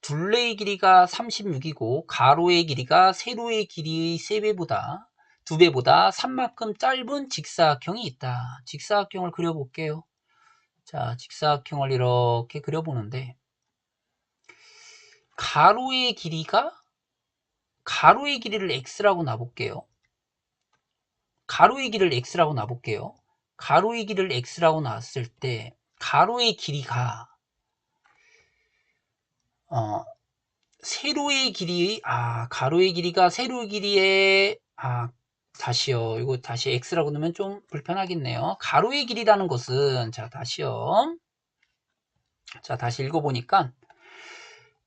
둘레의 길이가 36이고 가로의 길이가 세로의 길이의 3배보다 2배보다 3만큼 짧은 직사각형이 있다. 직사각형을 그려볼게요. 자, 직사각형을 이렇게 그려보는데 가로의 길이가 가로의 길이를 x라고 놔볼게요. 가로의 길이를 x라고 놔볼게요. 가로의 길이를 x라고 놨을 때 가로의 길이가 어, 세로의 길이 아 가로의 길이가 세로의 길이에 아 다시요. 이거 다시 x라고 넣으면 좀 불편하겠네요. 가로의 길이라는 것은 자 다시요. 자 다시 읽어보니까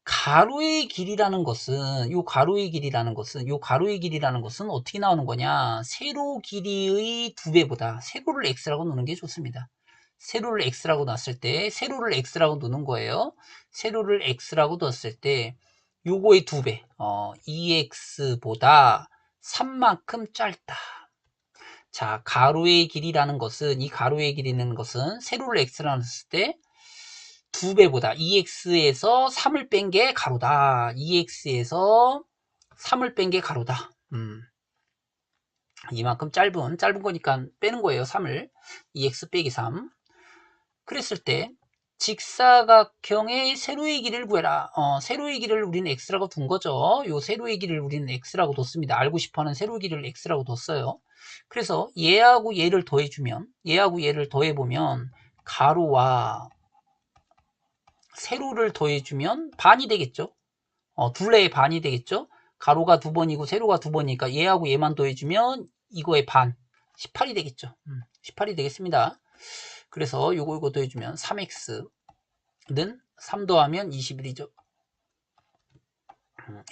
가로의 길이라는 것은 요 가로의 길이라는 것은 요 가로의 길이라는 것은 어떻게 나오는 거냐? 세로 길이의 두 배보다 세로를 x라고 놓는 게 좋습니다 세로를 x라고 놨을 때 세로를 x라고 놓는 거예요 세로를 x라고 뒀을 때 요거의 두 배, 어, 2x보다 3만큼 짧다. 자, 가로의 길이라는 것은, 이 가로의 길이는 것은 세로를 x라고 놨을 때 두 배보다 2x에서 3을 뺀 게 가로다. 2x에서 3을 뺀 게 가로다. 음. 이만큼 짧은, 짧은 거니까 빼는 거예요. 3을. 2x 빼기 3. 그랬을 때, 직사각형의 세로의 길이를 구해라. 어, 세로의 길이를 우리는 x라고 둔 거죠. 요 세로의 길이를 우리는 x라고 뒀습니다. 알고 싶어하는 세로의 길이를 x라고 뒀어요. 그래서 얘하고 얘를 더해주면 얘하고 얘를 더해보면 가로와 세로를 더해주면 반이 되겠죠. 어, 둘레의 반이 되겠죠. 가로가 두 번이고 세로가 두 번이니까 얘하고 얘만 더해주면 이거의 반 18이 되겠죠. 음, 18이 되겠습니다. 그래서 요거 요거 더해주면 3x는 3 더하면 21이죠.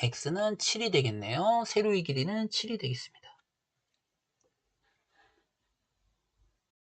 x는 7이 되겠네요. 세로의 길이는 7이 되겠습니다.